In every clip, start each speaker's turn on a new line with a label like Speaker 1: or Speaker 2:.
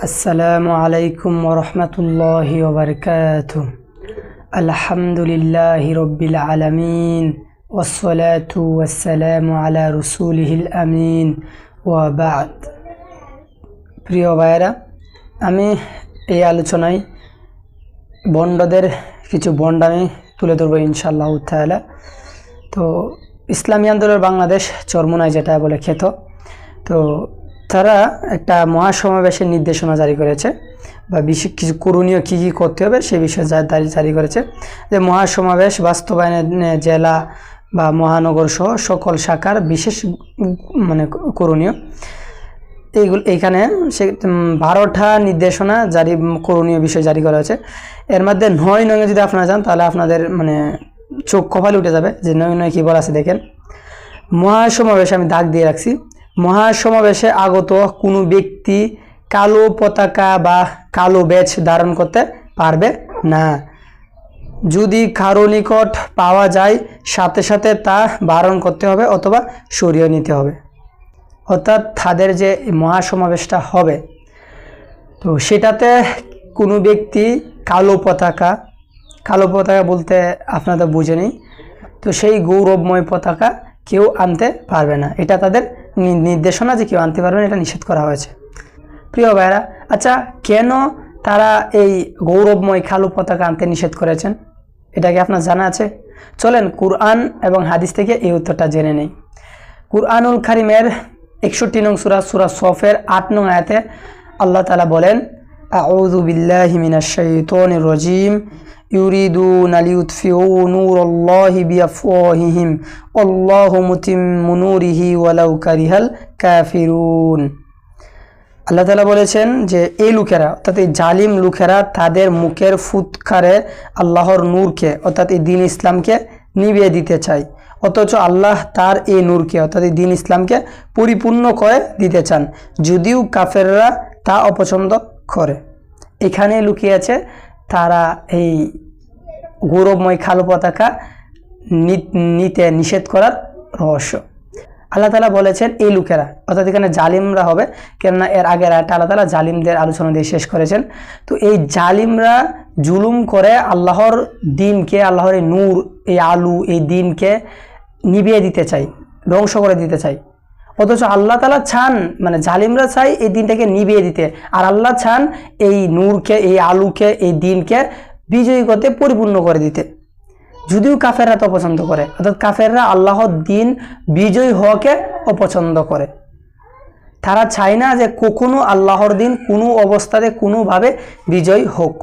Speaker 1: আসসালামু আলাইকুম ওরহমতুল্লাহি ওবরকাত আলহামদুলিল্লাহ রব্বিল আলমিন ওসলাতু ওসালামু আলা রসুলহিল আমিন ওয়াবাদ প্রিয় ভাইয়েরা, আমি এই আলোচনায় বন্ডদের কিছু বন্ড আমি তুলে ধরবো ইনশাল্লাহ তালা তো ইসলামী আন্দোলন বাংলাদেশ চরমোনায় যেটা বলে খেত তো তারা একটা মহাসমাবেশের নির্দেশনা জারি করেছে বা বিশেষ কিছু করণীয় কী কী করতে হবে সে বিষয়ে জারি- করেছে। যে মহাসমাবেশ, বাস্তবায়নের জেলা বা মহানগর সহ সকল শাখার বিশেষ মানে করণীয়। এইগুলো এইখানে সে বারোটা নির্দেশনা জারি, করণীয় বিষয় জারি করা হয়েছে। এর মধ্যে নয় নয় যদি আপনারা যান, তাহলে আপনাদের মানে চোখ কপালে উঠে যাবে যে নয় নয় কী বলা আছে দেখেন। মহাসমাবেশে আমি দাগ দিয়ে রাখছি। মহাসমাবেশে আগত কোনো ব্যক্তি কালো পতাকা বা কালো ব্যাচ ধারণ করতে পারবে না। যদি কারও নিকট পাওয়া যায়, সাথে সাথে তা বারণ করতে হবে অথবা সরিয়ে নিতে হবে। অর্থাৎ তাদের যে মহাসমাবেশটা হবে, তো সেটাতে কোনো ব্যক্তি কালো পতাকা কালো পতাকা বলতে আপনারা বুঝেনি তো সেই গৌরবময় পতাকা কেউ আনতে পারবে না। এটা তাদের নির্দেশনা যে কেউ আনতে পারবেন, এটা নিষেধ করা হয়েছে। প্রিয় ভাইরা আচ্ছা কেন তারা এই গৌরবময় খালু পতাকা আনতে নিষেধ করেছেন? এটা কি আপনার জানা আছে? চলেন, কুরআন এবং হাদিস থেকে এই উত্তরটা জেনে নেই। কুরআনুল খারিমের একষট্টি নং সুরা সুরা সফের আট নং আয়াতে আল্লাহ তালা বলেন আউযু বিল্লাহি মিনাশ শাইতানির রাজিম ইউরিদুন লিউতফিউ নূরাল্লাহি বিআফওয়াহিহিম আল্লাহু মুতিম্মু নূরিহি ওয়ালাউ কারিহাল কাফিরুন আল্লাহ তালা বলেছেন যে, এই লোকেরা, অর্থাৎ এই জালিম লোকেরা তাদের মুখের ফুৎকারে আল্লাহর নূরকে, অর্থাৎ এই দিন ইসলামকে নিভিয়ে দিতে চায়। অথচ আল্লাহ তার এই নূরকে, অর্থাৎ এই দিন ইসলামকে পরিপূর্ণ করে দিতে চান। যদিও কাফেররা তা অপছন্দ করে। এখানে লুকিয়ে আছে তারা এই গৌরবময় কালো পতাকা নিতে নিষেধ করার রহস্য। আল্লাহ তালা বলেছেন, এই লোকেরা, অর্থাৎ এখানে জালিমরা হবে, কেননা এর আগের একটা আল্লাহ তালা জালিমদের আলোচনা দিয়ে শেষ করেছেন। তো এই জালিমরা জুলুম করে আল্লাহর দিনকে, আল্লাহর এই নূর, এই আলু, এই দিনকে নিভিয়ে দিতে চাই ধ্বংস করে দিতে চাই অথচ আল্লাহ তালা চান মানে জালিমরা চাই এই দিনটাকে নিভিয়ে দিতে। আর আল্লাহ চান এই নূরকে, এই আলুকে, এই দিনকে বিজয়ী করতে পরিপূর্ণ করে দিতে। যদিও কাফেররা তো অপছন্দ করে, অর্থাৎ কাফেররা আল্লাহর দিন বিজয়ী হওয়াকে অপছন্দ করে। তারা চায় না যে কখনো আল্লাহর দিন কোনো অবস্থাতে কোনোভাবে বিজয় হোক।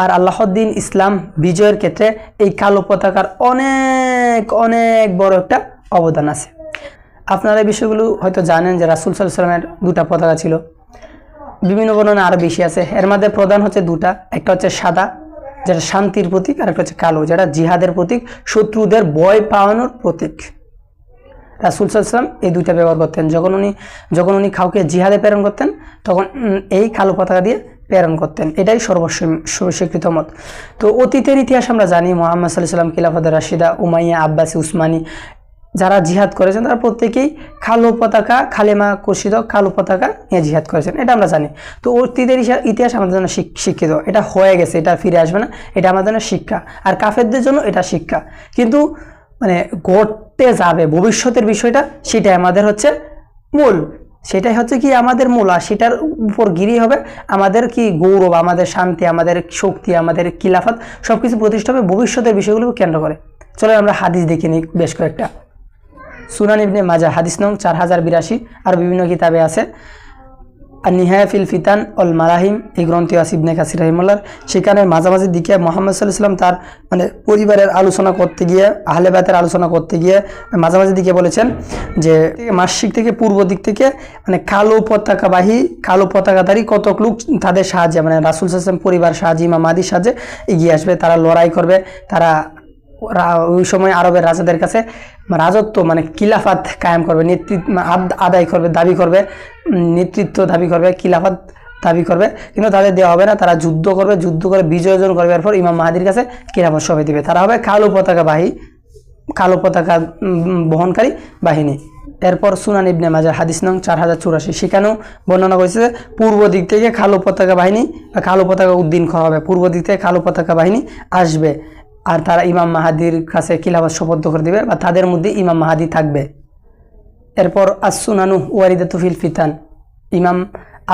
Speaker 1: আর আল্লাহর দিন ইসলাম বিজয়ের ক্ষেত্রে এই কালো পতাকার অনেক অনেক বড় একটা অবদান আছে। আপনারা এই বিষয়গুলো হয়তো জানেন যে রাসুল সাল্লামের দুটা পতাকা ছিল। বিভিন্ন বর্ণনা আরও বেশি আছে। এর মধ্যে প্রধান হচ্ছে দুটা, একটা হচ্ছে সাদা, যেটা শান্তির প্রতীক, আর একটা হচ্ছে কালো, যেটা জিহাদের প্রতীক, শত্রুদের বয় পাওয়ানোর প্রতীক। রাসুল সাল্লাম এই দুইটা ব্যবহার করতেন। যখন উনি যখন উনি কাউকে জিহাদে প্রেরণ করতেন, তখন এই কালো পতাকা দিয়ে প্রেরণ করতেন। এটাই সর্বস্ব, স্বীকৃত মত। তো অতীতের ইতিহাস আমরা জানি, মোহাম্মদ সাল্লাহ সাল্লাম খিলাফত রাশিদা, উমাইয়া, আব্বাসি, উসমানী যারা জিহাদ করেছেন, তারা প্রত্যেকেই কালো পতাকা খালেমা কুর্ষিত কালো পতাকা নিয়ে জিহাদ করেছেন। এটা আমরা জানি। তো অতীতের ইতিহাস আমাদের জন্য শিক- শিক্ষিত। এটা হয়ে গেছে, এটা ফিরে আসবে না। এটা আমাদের জন্য শিক্ষা। আর কাফেরদের জন্য এটা শিক্ষা। কিন্তু মানে ঘটতে যাবে, ভবিষ্যতের বিষয়টা, সেটাই আমাদের হচ্ছে মূল। সেটাই হচ্ছে কি আমাদের মূল। আর সেটার উপর গিরি হবে আমাদের কি গৌরব, আমাদের শান্তি, আমাদের শক্তি, আমাদের কিলাফত সব কিছু প্রতিষ্ঠা হবে ভবিষ্যতের বিষয়গুলোকে কেন্দ্র করে। চলো আমরা হাদিস দেখে নিই বেশ কয়েকটা। সুনান ইবনে মাজা, হাদিস নং চার হাজার বিরাশি, আর বিভিন্ন কিতাবে আছে। আর নিহায়া ফিল ফিতান অল মারাহিম, এই গ্রন্থে আছে ইবনে কাসির রহিমুল্লার সেখানে মাঝামাঝি দিকে মোহাম্মদ সাল্লাহ তার মানে পরিবারের আলোচনা করতে গিয়ে, আহলে বাতের আলোচনা করতে গিয়ে, মাঝামাঝি দিকে বলেছেন যে, মাসিক থেকে পূর্ব দিক থেকে মানে কালো পতাকাবাহী, কালো পতাকাধারী কতক লোক তাদের সাহায্যে মানে রাসুল সাল্লাম পরিবার সাহায্যে, ইমাম সাহায্যে এগিয়ে আসবে, তারা লড়াই করবে, তারা ওই সময় আরবের রাজাদের কাছে রাজত্ব মানে কিলাফাত কায়েম করবে, নেতৃত্ব আদায় করবে, দাবি করবে নেতৃত্ব দাবি করবে কিলাফাত দাবি করবে, কিন্তু তাদের দেওয়া হবে না, তারা যুদ্ধ করবে, যুদ্ধ করে বিজয় অর্জন করবে, এরপর ইমাম মাহাদির কাছে কিলাফত সবাই দিবে। তারা হবে কালো পতাকাবাহী কালো পতাকা বহনকারী বাহিনী। এরপর সুনান ইবনে মাজার হাদিস নং চার হাজার চুরাশি। সেখানেও বর্ণনা করেছে যে পূর্ব দিক থেকে কালো পতাকা বাহিনী বা কালো পতাকা উদ্দিন করা হবে। পূর্ব দিক থেকে কালো পতাকা বাহিনী আসবে। আর তারা ইমাম মাহাদির কাছে খিলাফত শপথ করে দিবে বা তাদের মধ্যে ইমাম মাহাদি থাকবে। এরপর আসুনানু ওয়ারিদা তুফিল ফিতান, ইমাম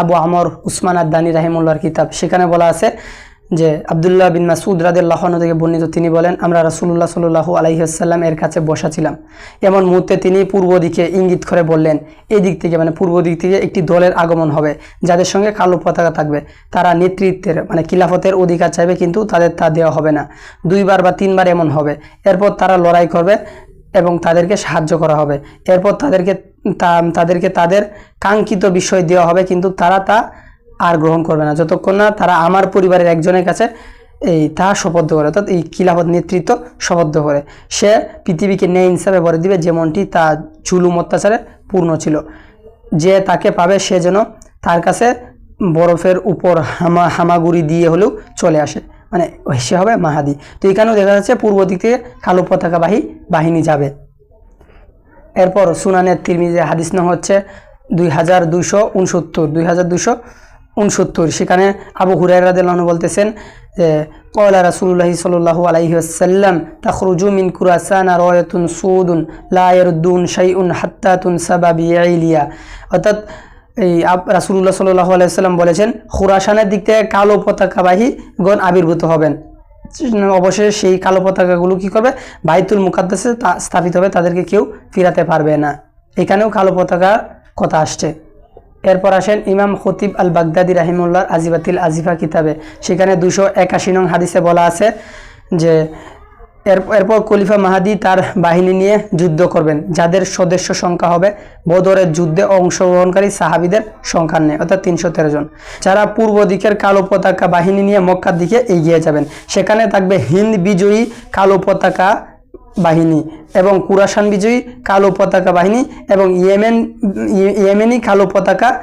Speaker 1: আবু আমর উসমান আদানি রাহিমুল্লাহর কিতাব, সেখানে বলা আছে যে আবদুল্লাহ বিন মাসুদ রাদিল্লাহ থেকে বর্ণিত, তিনি বলেন, আমরা রাসুল্লাহ সাল্লু আলাইসাল্লাম এর কাছে বসা ছিলাম। এমন মুহূর্তে তিনি পূর্ব দিকে ইঙ্গিত করে বললেন এই দিক থেকে মানে পূর্ব দিক থেকে একটি দলের আগমন হবে, যাদের সঙ্গে কালো পতাকা থাকবে। তারা নেতৃত্বের মানে খিলাফতের অধিকার চাইবে, কিন্তু তাদের তা দেওয়া হবে না। দুইবার বা তিনবার এমন হবে। এরপর তারা লড়াই করবে এবং তাদেরকে সাহায্য করা হবে। এরপর তাদেরকে তাদেরকে তাদের কাঙ্ক্ষিত বিষয় দেওয়া হবে, কিন্তু তারা তা আর গ্রহণ করবে না। যতক্ষণ না তারা আমার পরিবারের একজনের কাছে এই তা শপথ করে, অর্থাৎ এই খিলাফত নেতৃত্ব শপথ করে। সে পৃথিবীকে ন্যায় হিসাবে ভরে দিবে, যেমনটি তা জুলুম অত্যাচারে পূর্ণ ছিল। যে তাকে পাবে, সে যেন তার কাছে বরফের উপর হামা, হামাগুড়ি দিয়ে হলেও চলে আসে। মানে সে হবে মাহাদি। তো এখানেও দেখা যাচ্ছে পূর্ব দিক থেকে কালো পতাকাবাহী বাহিনী যাবে। এরপর সুনানের তিরমিজে হাদিস নং হচ্ছে দুই হাজার দুইশো উনসত্তর, দুই হাজার দুইশো উনসত্তর। সেখানে আবু হুরাইরাদু বলতেছেন যে কয়লা রাসুল্লাহি সাল্লাহ আলাইসাল্লাম তখরুজু মিন কুরাসানা রয়তুন সুদুন লায়রুদ্দুন শাইউন হাত্তাতুন সাবাবি আইলিয়া অর্থাৎ এই রাসুল্লাহ সাল্লাহ আলাইসাল্লাম বলেছেন, খুরাসানের দিক থেকে কালো পতাকাবাহী গণ আবির্ভূত হবেন। অবশেষে সেই কালো পতাকাগুলো কি করবে? বাইতুল মুকাদ্দাসে তা- স্থাপিত হবে, তাদেরকে কেউ ফিরাতে পারবে না। এখানেও কালো পতাকার কথা আসছে। এরপর আসেন ইমাম খতিব আল বাগদাদি রাহিমুল্লাহ আজিবাতিল আজিফা কিতাবে। সেখানে দুশো একাশি নং হাদিসে বলা আছে যে এরপর খলিফা মাহাদি তার বাহিনী নিয়ে যুদ্ধ করবেন, যাদের সদস্য সংখ্যা হবে বদরের যুদ্ধে অংশগ্রহণকারী সাহাবিদের সংখ্যা নেই অর্থাৎ তিনশো তেরো জন। যারা পূর্ব দিকের কালো পতাকা বাহিনী নিয়ে মক্কার দিকে এগিয়ে যাবেন, সেখানে থাকবে হিন্দ বিজয়ী কালো পতাকা বাহিনী এবং কুরাসান বিজয়ী কালো পতাকা বাহিনী এবং ইয়েমেন ইয়ে- ইয়েমেনি কালো পতাকা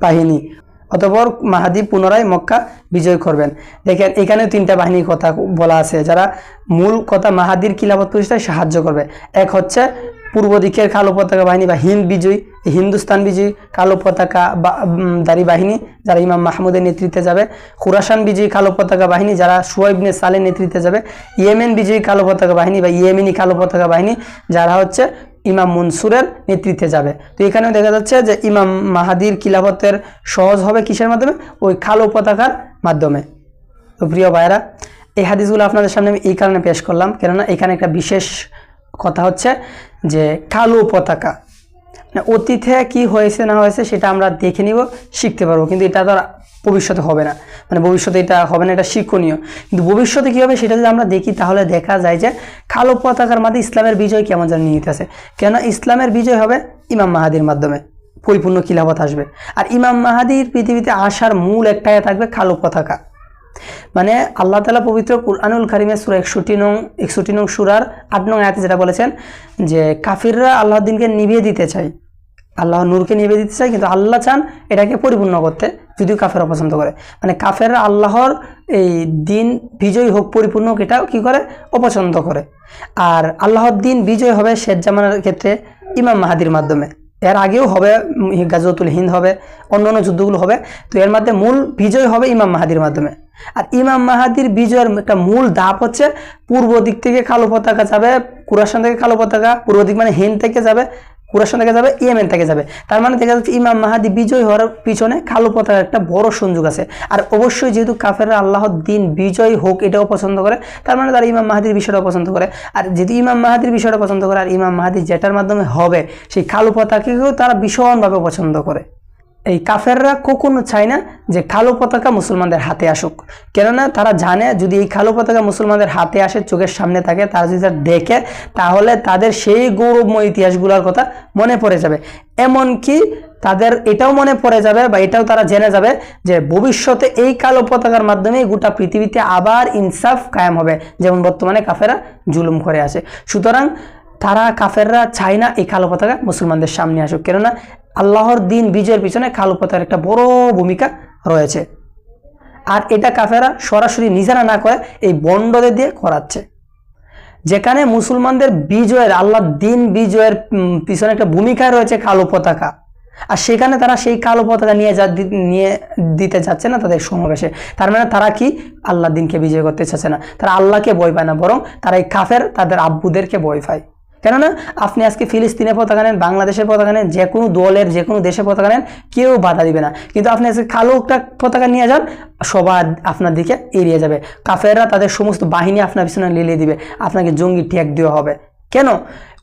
Speaker 1: বাহিনী। অতপর মাহাদি পুনরায় মক্কা বিজয় করবেন। দেখেন, এখানেও তিনটা বাহিনীর কথা বলা আছে, যারা মূল কথা মাহাদির কিলাবত প্রতিষ্ঠায় সাহায্য করবে। এক হচ্ছে পূর্ব দিকের কালো পতাকা বাহিনী বা হিন্দ বিজয়ী হিন্দুস্তান বিজয়ী, কালো পতাকা দারি বাহিনী যারা ইমাম মাহমুদের নেতৃত্বে যাবে, খুরাসান বিজয়ী কালো পতাকা বাহিনী যারা সুয়াইবনে সালের নেতৃত্বে যাবে, ইয়েমেন বিজয়ী কালো পতাকা বাহিনী বা ইয়েমেনি কালো পতাকা বাহিনী যারা হচ্ছে ইমাম মনসুরের নেতৃত্বে যাবে। তো এখানেও দেখা যাচ্ছে যে ইমাম মাহাদির কিলাফতের সহজ হবে কিসের মাধ্যমে? ওই কালো পতাকার মাধ্যমে। তো প্রিয় ভাইরা এই হাদিসগুলো আপনাদের সামনে আমি এই কারণে পেশ করলাম, কেননা এখানে একটা বিশেষ কথা হচ্ছে যে কালো পতাকা মানে অতীতে কি হয়েছে, না হয়েছে সেটা আমরা দেখে নিব, শিখতে পারব। কিন্তু এটা তো ভবিষ্যতে হবে না। মানে ভবিষ্যতে এটা হবে না, এটা শিক্ষণীয়। কিন্তু ভবিষ্যতে কী হবে সেটা যদি আমরা দেখি, তাহলে দেখা যায় যে কালো পতাকার মাধ্যমে ইসলামের বিজয় কেমন যেন নিহিত আছে। কেন ইসলামের বিজয় হবে ইমাম মাহাদির মাধ্যমে। পরিপূর্ণ খিলাফত আসবে। আর ইমাম মাহাদির পৃথিবীতে আসার মূল একটাই থাকবে কালো পতাকা। মানে আল্লাহ তালা পবিত্র কুরআনুল কারিমে সুরা একষট্টি নং একষট্টি নং সুরার আট নং আয়াতে যেটা বলেছেন যে কাফিররা আল্লাহর দিনকে নিভিয়ে দিতে চায়। আল্লাহ নূরকে নিভিয়ে দিতে চায়, কিন্তু আল্লাহ চান এটাকে পরিপূর্ণ করতে, যদিও কাফেরা পছন্দ করে। মানে কাফেররা আল্লাহর এই দিন বিজয়ী হোক, পরিপূর্ণ হোক এটাও কী করে? অপছন্দ করে। আর আল্লাহর দিন বিজয় হবে শেখ জামানের ক্ষেত্রে ইমাম মাহাদির মাধ্যমে। এর আগেও হবে গাজওয়াতুল হিন্দ হবে, অন্য অন্য যুদ্ধগুলো হবে। তো এর মধ্যে মূল বিজয় হবে ইমাম মাহাদির মাধ্যমে। আর ইমাম মাহাদির বিজয়ের একটা মূল ধাপ হচ্ছে পূর্ব দিক থেকে কালো পতাকা যাবে কুরাসান থেকে কালো পতাকা, পূর্ব দিক মানে হিন্দ থেকে যাবে। কুরাসান থেকে যাবে, ইয়েমেন থেকে যাবে। তার মানে দেখা যাচ্ছে ইমাম মাহাদি বিজয় হওয়ার পিছনে কালো পতাকার একটা বড় সংযোগ আছে। আর অবশ্যই যেহেতু কাফেররা আল্লাহর দিন বিজয় হোক, এটাও পছন্দ করে, তার মানে তারা ইমাম মাহাদির বিষয়টাও পছন্দ করে। আর যেহেতু ইমাম মাহাদির বিষয়টা পছন্দ করে, আর ইমাম মাহাদি যেটার মাধ্যমে হবে, সেই কালো পতাকাকেও তারা ভীষণভাবে পছন্দ করে। এই কাফেররা কখনো চায় না যে কালো পতাকা মুসলমানদের হাতে আসুক। কেননা তারা জানে যদি এই কালো পতাকা মুসলমানদের হাতে আসে, চোখের সামনে থাকে, তারা যদি তা দেখে, তাহলে তাদের সেই গৌরবময় ইতিহাসগুলোর কথা মনে পড়ে যাবে। এমনকি তাদের এটাও মনে পড়ে যাবে বা এটাও তারা জেনে যাবে যে ভবিষ্যতে এই কালো পতাকার মাধ্যমে গোটা পৃথিবীতে আবার ইনসাফ কায়েম হবে, যেমন বর্তমানে কাফেরা জুলুম করে আসে সুতরাং তারা কাফেররা চায় না এই কালো পতাকা মুসলমানদের সামনে আসুক। কেননা আল্লাহর দিন বিজয়ের পিছনে কালো পতাকার একটা বড় ভূমিকা রয়েছে। আর এটা কাফেরা সরাসরি নিজেরা না করে এই বন্ডদের দিয়ে করাচ্ছে। যেখানে মুসলমানদের বিজয়ের আল্লাহ দিন বিজয়ের পিছনে একটা ভূমিকায় রয়েছে কালো পতাকা। আর সেখানে তারা সেই কালো পতাকা নিয়ে যা নিয়ে দিতে যাচ্ছে না তাদের সমাবেশে। তার মানে তারা কি? আল্লাহ দিনকে বিজয় করতে চাচ্ছে না। তারা আল্লাহকে ভয় পায় না, বরং তারা এই কাফের তাদের আব্বুদেরকে ভয় পায়। কেননা আপনি আজকে ফিলিস্তিনের পতাকা নেন, বাংলাদেশের পতাকা নেন যে কোনো দলের যে কোনো দেশের পতাকা নেন, কেউ বাধা দিবে না। কিন্তু আপনি আজকে কালো একটা পতাকা নিয়ে যান, সবার আপনার দিকে এড়িয়ে যাবে। কাফেররা তাদের সমস্ত বাহিনী আপনার পিছনে লিলিয়ে দিবে। আপনাকে জঙ্গি ট্যাগ দেওয়া হবে। কেন?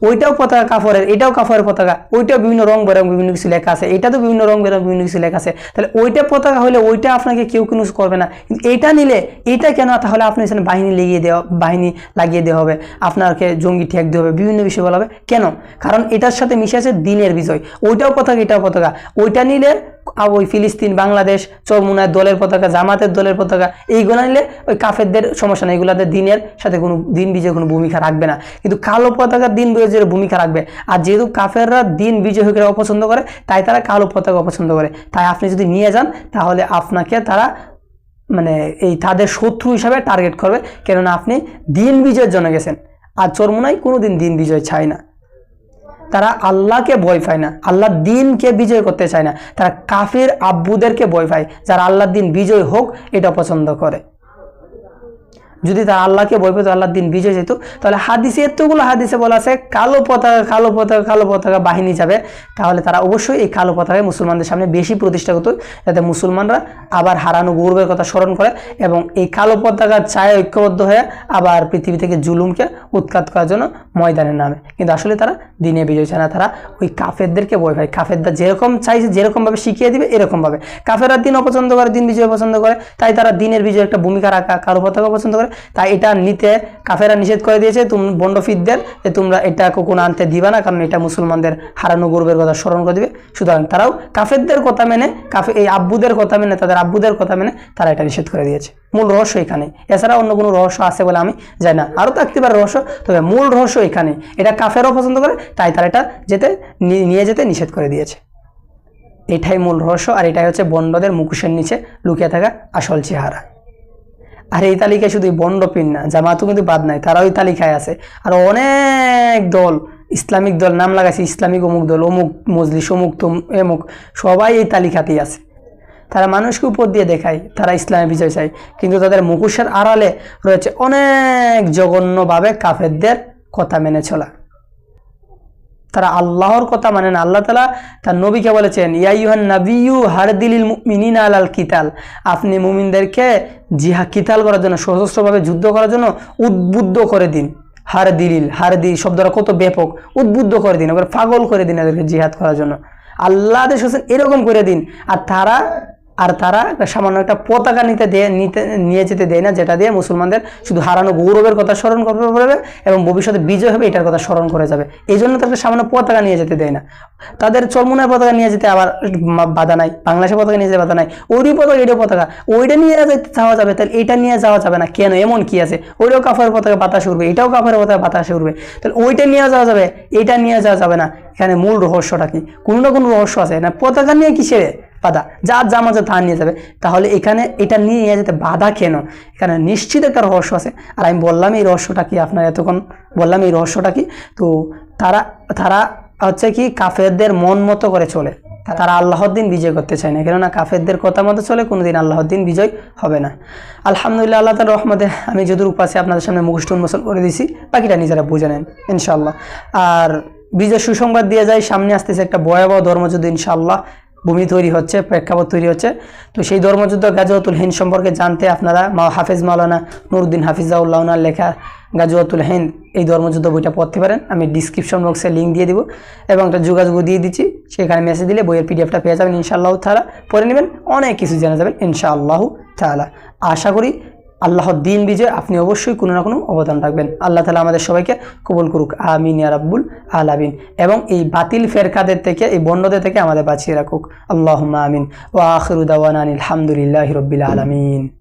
Speaker 1: ওইটাও পতাকা কাপড়ের এটাও কাপড়ের পতাকা, ওইটাও বিভিন্ন রং বেরং বিভিন্ন কিছু লেখা আছে এটা তো বিভিন্ন রং বেরং বিভিন্ন কিছু লেখা আছে। তাহলে ওইটা পতাকা হলে ওইটা আপনাকে কেউ কোনো করবে না। কিন্তু এইটা নিলে এইটা কেন, তাহলে আপনি এখানে বাহিনী লেগিয়ে দেওয়া, বাহিনী লাগিয়ে দেওয়া হবে, আপনাকে জঙ্গি ঠেক দেওয়া হবে, বিভিন্ন বিষয় বলা হবে। কেন? কারণ এটার সাথে মিশে আছে দিনের বিষয়। ওইটাও পতাকা, এটাও পতাকা। ওইটা নিলে ওই ফিলিস্তিন, বাংলাদেশ, চরমুনায় দলের পতাকা, জামাতের দলের পতাকা, এইগুলো নিলে ওই কাফেরদের সমস্যা নেই। এগুলাতে দিনের সাথে কোনো দিন বিজয়, কোনো ভূমিকা রাখবে না। কিন্তু কালো পতাকা দিন বিজয়ের ভূমিকা রাখবে। আর যেহেতু কাফেররা দিন বিজয় হয়ে অপছন্দ করে, তাই তারা কালো পতাকা অপছন্দ করে। তাই আপনি যদি নিয়ে যান, তাহলে আপনাকে তারা মানে এই তাদের শত্রু হিসাবে টার্গেট করবে। কেননা আপনি দিন বিজয়ের জন্য গেছেন। আর চরমুনাই কোনো দিন দিন বিজয় চায় না। তারা আল্লাহকে ভয় পায় না। আল্লাহ দিনকে বিজয় করতে চায় না। তারা কাফির আব্বুদেরকে ভয় পায়। যারা আল্লাহ দিন বিজয় হোক, এটা পছন্দ করে। যদি তারা আল্লাহকে ভয় পেত, আল্লাহর দিন বিজয় যেত, তাহলে হাদিসে এতগুলো হাদিসে বলা আছে, কালো পতাকা কালো পতাকা কালো পতাকা বাহিনী যাবে, তাহলে তারা অবশ্যই এই কালো পতাকায় মুসলমানদের সামনে বেশি প্রতিষ্ঠা করতো, যাতে মুসলমানরা আবার হারানো গৌরবের কথা স্মরণ করে এবং এই কালো পতাকার চায় ঐক্যবদ্ধ হয়ে আবার পৃথিবী থেকে জুলুমকে উৎখাত করার জন্য ময়দানের নামে। কিন্তু আসলে তারা দিনে বিজয় চায় না, তারা ওই কাফেরদেরকে বই পায়। কাফেররা যেরকম চাইছে, যেরকমভাবে শিখিয়ে দিবে, এরকমভাবে। কাফেররা দিন অপছন্দ করে, দিন বিজয় পছন্দ করে, তাই তারা দিনের বিজয় একটা ভূমিকা রাখা, কালো পতাকা পছন্দ করে তাই এটা নিতে কাফেরা নিষেধ করে দিয়েছে। তুমি বন্ডফিদদের যে তোমরা এটা কখনো আনতে দিবা না, কারণ এটা মুসলমানদের হারানো গর্বের কথা স্মরণ করে দিবে। সুতরাং তারাও কাফেরদের কথা মেনে, কাফে এই আব্বুদের কথা মেনে, তাদের আব্বুদের কথা মেনে তারা এটা নিষেধ করে দিয়েছে। মূল রহস্য এখানে। এছাড়া অন্য কোনো রহস্য আছে বলে আমি জানি না। আরও থাকতে পারে রহস্য, তবে মূল রহস্য এখানে, এটা কাফেরও পছন্দ করে, তাই তারা এটা যেতে নিয়ে যেতে নিষেধ করে দিয়েছে। এটাই মূল রহস্য, আর এটাই হচ্ছে বন্ডদের মুখোশের নিচে লুকিয়ে থাকা আসল চেহারা। আর এই তালিকায় শুধু বন্ড পিন না, জামাতও কিন্তু বাদ নাই, তারাও এই তালিকায় আছে। আর অনেক দল, ইসলামিক দল, নাম লাগাইছে, ইসলামিক অমুক দল, অমুক মজলিস, অমুক তম, এমুক, সবাই এই তালিকাতেই আছে। তারা মানুষকে উপর দিয়ে দেখায়, তারা ইসলামে বিজয় চায়। কিন্তু তাদের মুখোশের আড়ালে রয়েছে অনেক জঘন্যভাবে কাফেরদের কথা মেনে চলা। তারা আল্লাহর কথা মানেন আল্লাহ তালা তার নবীকে বলেছেন ইয়াইহান নাবিয়ু হারদিলিল মিনিন আলাল কিতাল। আপনি মুমিনদেরকে জিহা, কিতাল করার জন্য, সশস্ত্রভাবে যুদ্ধ করার জন্য উদ্বুদ্ধ করে দিন। হার দিলিল হার দিল শব্দটা কত ব্যাপক, উদ্বুদ্ধ করে দিন ওকে পাগল করে দিন এদেরকে জিহাদ করার জন্য। আল্লাহ আদেশ হোসেন এরকম করে দিন। আর তারা আর তারা সামান্য একটা পতাকা নিতে নিতে, নিয়ে যেতে দেয় না, যেটা দিয়ে মুসলমানদের শুধু হারানো গৌরবের কথা স্মরণ করতে পারবে এবং ভবিষ্যতে বিজয় হবে এটার কথা স্মরণ করে যাবে। এই জন্য তাদের সামান্য পতাকা নিয়ে যেতে দেয় না। তাদের চরমুনার পতাকা নিয়ে যেতে আবার বাধা নাই। বাংলাদেশের পতাকা নিয়ে যেতে বাধা নাই। ওইটাই পতাকা এটাও পতাকা। ওইটা নিয়ে যেতে যাওয়া যাবে, তাহলে এটা নিয়ে যাওয়া যাবে না। কেন? এমন কি আছে? ওইটাও কাফের পতাকা বাতাসে উঠবে এটাও কাফের পতাকা বাতাসে উঠবে তাহলে ওইটা নিয়ে যাওয়া যাবে, এটা নিয়ে যাওয়া যাবে না। এখানে মূল রহস্যটা কি? কোনো না কোনো রহস্য আছে। না, পতাকা নিয়ে কিসের? বাধা, যার যা মজা তা নিয়ে যাবে। তাহলে এখানে এটা নিয়ে নিয়ে যেতে বাধা কেন? এখানে নিশ্চিত একটা রহস্য আছে। আর আমি বললাম এই রহস্যটা কি আপনার এতক্ষণ? বললাম এই রহস্যটা কি? তো তারা তারা হচ্ছে কি কাফেরদের মন মতো করে চলে। তারা আল্লাহর দিন বিজয় করতে চায় না। কেননা কাফেরদের কথা মতো চলে, কোনোদিন আল্লাহর দিন বিজয় হবে না। আলহামদুলিল্লাহ, আল্লাহ তার রহমতে আমি যদুর উপাসে আপনাদের সামনে মুখষ্ট উন্মোচন করে দিছি বাকিটা নিজেরা বুঝে নেন ইনশাল্লাহ আর বিজয় সুসংবাদ দিয়ে যায়। সামনে আসতেছে একটা ভয়াবহ ধর্মযুদ্ধ ইনশাল্লাহ ভূমি তৈরি হচ্ছে, প্রেক্ষাপট তৈরি হচ্ছে। তো সেই ধর্মযুদ্ধ গাজওয়াতুল হিন্দ সম্পর্কে জানতে আপনারা মা হাফিজ মাওলানা নুরুদ্দিন হাফিজাউল্লাহনার লেখা গাজওয়াতুল হিন্দ এই ধর্মযুদ্ধ বইটা পড়তে পারেন। আমি ডিসক্রিপশন বক্সে লিঙ্ক দিয়ে দিব এবং একটা যোগাযোগ দিয়ে দিচ্ছি। সেখানে মেসেজ দিলে বইয়ের পিডিএফটা পেয়ে যাবেন ইনশাআল্লাহ তালা পড়ে নেবেন, অনেক কিছু জানা যাবেন ইনশাআল্লাহ তালা আশা করি আল্লাহর দিন বিজয়, আপনি অবশ্যই কোনো না কোনো অবদান রাখবেন। আল্লাহ তালা আমাদের সবাইকে কবুল করুক। আমিন ইয়া রাব্বুল আলামিন। এবং এই বাতিল ফেরকাদের থেকে, এই বন্যদের থেকে আমাদের বাঁচিয়ে রাখুক। আল্লাহ আমিন। ও আখরুদাওয়ান আলহামদুলিল্লাহ রবিল আলমিন।